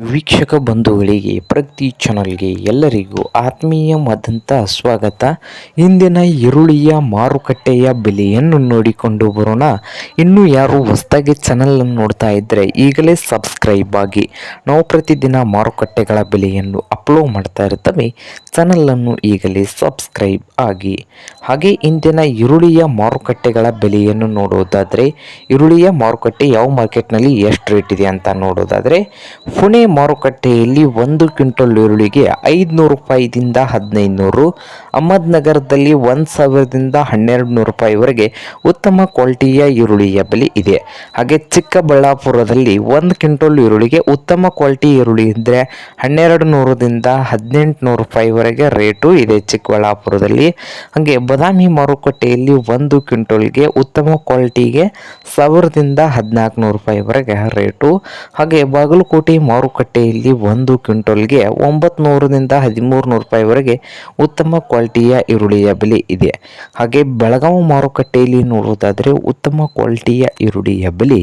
ವೀಕ್ಷಕ ಬಂಧುಗಳಿಗೆ ಪ್ರತಿ ಚಾನಲ್ಗೆ ಎಲ್ಲರಿಗೂ ಆತ್ಮೀಯವಾದಂಥ ಸ್ವಾಗತ. ಇಂದಿನ ಈರುಳ್ಳಿಯ ಮಾರುಕಟ್ಟೆಯ ಬೆಲೆಯನ್ನು ನೋಡಿಕೊಂಡು ಬರೋಣ. ಇನ್ನು ಯಾರು ಹೊಸದಾಗಿ ಚಾನಲನ್ನು ನೋಡ್ತಾ ಇದ್ದರೆ ಈಗಲೇ ಸಬ್ಸ್ಕ್ರೈಬ್ ಆಗಿ. ನಾವು ಪ್ರತಿದಿನ ಮಾರುಕಟ್ಟೆಗಳ ಬೆಲೆಯನ್ನು ಅಪ್ಲೋಡ್ ಮಾಡ್ತಾ ಇರ್ತವೆ. ಚಾನಲನ್ನು ಈಗಲೇ ಸಬ್ಸ್ಕ್ರೈಬ್ ಆಗಿ. ಹಾಗೆ ಇಂದಿನ ಈರುಳ್ಳಿಯ ಮಾರುಕಟ್ಟೆಗಳ ಬೆಲೆಯನ್ನು ನೋಡೋದಾದರೆ, ಈರುಳ್ಳಿಯ ಮಾರುಕಟ್ಟೆ ಯಾವ ಮಾರ್ಕೆಟ್ನಲ್ಲಿ ಎಷ್ಟು ರೇಟ್ ಇದೆ ಅಂತ ನೋಡೋದಾದರೆ, ಪುಣೆ ಮಾರುಕಟ್ಟೆಯಲ್ಲಿ ಒಂದು ಕ್ವಿಂಟಲ್ ಈರುಳ್ಳಿಗೆ ಐದುನೂರು ರೂಪಾಯಿದಿಂದ ಹದಿನೈದುನೂರು, ಅಹಮದ್ನಗರದಲ್ಲಿ ಒಂದು ಸಾವಿರದಿಂದ ಹನ್ನೆರಡು ನೂರು ರೂಪಾಯಿವರೆಗೆ ಉತ್ತಮ ಕ್ವಾಲಿಟಿಯ ಈರುಳ್ಳಿಯ ಬೆಲೆ ಇದೆ. ಹಾಗೆ ಚಿಕ್ಕಬಳ್ಳಾಪುರದಲ್ಲಿ ಒಂದು ಕ್ವಿಂಟಲ್ ಈರುಳ್ಳಿಗೆ ಉತ್ತಮ ಕ್ವಾಲಿಟಿ ಈರುಳ್ಳಿ ಇದ್ದರೆ ಹನ್ನೆರಡು ನೂರದಿಂದ ಹದಿನೆಂಟು ನೂರು ರೂಪಾಯಿವರೆಗೆ ರೇಟು ಇದೆ ಚಿಕ್ಕಬಳ್ಳಾಪುರದಲ್ಲಿ. ಹಾಗೆ ಬದಾಮಿ ಮಾರುಕಟ್ಟೆಯಲ್ಲಿ ಒಂದು ಕ್ವಿಂಟಲ್ಗೆ ಉತ್ತಮ ಕ್ವಾಲಿಟಿಗೆ ಸಾವಿರದಿಂದ ಹದಿನಾಲ್ಕು ನೂರು ರೂಪಾಯಿವರೆಗೆ ರೇಟು. ಹಾಗೆ ಬಾಗಲಕೋಟೆ ಮಾರುಕಟ್ಟೆಯಲ್ಲಿ ಒಂದು ಕ್ವಿಂಟಲ್ಗೆ ಒಂಬತ್ತು ನೂರರಿಂದ ಹದಿಮೂರು ನೂರು ರೂಪಾಯಿವರೆಗೆ ಉತ್ತಮ ಕ್ವಾಲಿಟಿಯ ಈರುಳ್ಳಿಯ ಬೆಲೆ ಇದೆ. ಹಾಗೆ ಬೆಳಗಾವಿ ಮಾರುಕಟ್ಟೆಯಲ್ಲಿ ನೋಡುವುದಾದರೆ ಉತ್ತಮ ಕ್ವಾಲಿಟಿಯ ಈರುಳ್ಳಿಯ ಬೆಲೆ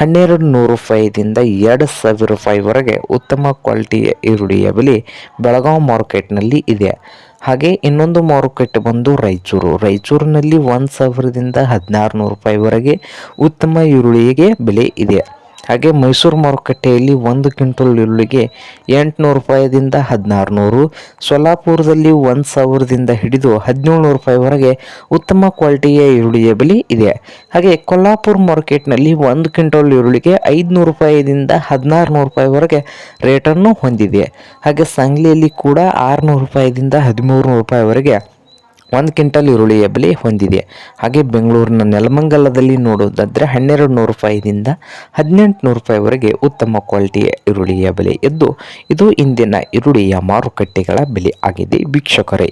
ಹನ್ನೆರಡು ನೂರು ರೂಪಾಯಿದಿಂದ ಎರಡು ಸಾವಿರ ರೂಪಾಯಿವರೆಗೆ ಉತ್ತಮ ಕ್ವಾಲಿಟಿಯ ಈರುಳ್ಳಿಯ ಬೆಲೆ ಬೆಳಗಾವಿ ಮಾರುಕಟ್ಟೆನಲ್ಲಿ ಇದೆ. ಹಾಗೆ ಇನ್ನೊಂದು ಮಾರುಕಟ್ಟೆ ಬಂದು ರಾಯಚೂರು. ರಾಯಚೂರಿನಲ್ಲಿ ಒಂದು ಸಾವಿರದಿಂದ ಹದಿನಾರು ನೂರು ರೂಪಾಯಿವರೆಗೆ ಉತ್ತಮ ಈರುಳ್ಳಿಗೆ ಬೆಲೆ ಇದೆ. ಹಾಗೆ ಮೈಸೂರು ಮಾರುಕಟ್ಟೆಯಲ್ಲಿ ಒಂದು ಕ್ವಿಂಟಲ್ ಈರುಳ್ಳಿಗೆ ಎಂಟುನೂರು ರೂಪಾಯಿದಿಂದ ಹದಿನಾರು ನೂರು ಸೊಲ್ಲಾಪುರದಲ್ಲಿ ಒಂದು ಸಾವಿರದಿಂದ ಹಿಡಿದು ಹದಿನೇಳು ನೂರು ರೂಪಾಯಿವರೆಗೆ ಉತ್ತಮ ಕ್ವಾಲಿಟಿಯ ಈರುಳ್ಳಿಯ ಬೆಲೆ ಇದೆ. ಹಾಗೆ ಕೊಲ್ಲಾಪುರ ಮಾರ್ಕೆಟ್ನಲ್ಲಿ ಒಂದು ಕ್ವಿಂಟಲ್ ಈರುಳ್ಳಿಗೆ ಐದುನೂರು ರೂಪಾಯಿದಿಂದ ಹದಿನಾರು ನೂರು ರೂಪಾಯಿವರೆಗೆ ರೇಟನ್ನು ಹೊಂದಿದೆ. ಹಾಗೆ ಸಂಗ್ಲಿಯಲ್ಲಿ ಕೂಡ ಆರುನೂರು ರೂಪಾಯಿದಿಂದ ಹದಿಮೂರು ನೂರು ರೂಪಾಯಿವರೆಗೆ ಒಂದು ಕ್ವಿಂಟಲ್ ಈರುಳ್ಳಿಯ ಬೆಲೆ ಹೊಂದಿದೆ. ಹಾಗೆ ಬೆಂಗಳೂರಿನ ನೆಲಮಂಗಲದಲ್ಲಿ ನೋಡೋದಾದರೆ ಹನ್ನೆರಡು ನೂರು ರೂಪಾಯಿದಿಂದ ಹದಿನೆಂಟು ನೂರು ರೂಪಾಯಿವರೆಗೆ ಉತ್ತಮ ಕ್ವಾಲಿಟಿಯ ಈರುಳ್ಳಿಯ ಬೆಲೆ ಇದ್ದು ಇದು ಇಂದಿನ ಈರುಳ್ಳಿಯ ಮಾರುಕಟ್ಟೆಗಳ ಬೆಲೆ ಆಗಿದೆ. ವೀಕ್ಷಕರೇ.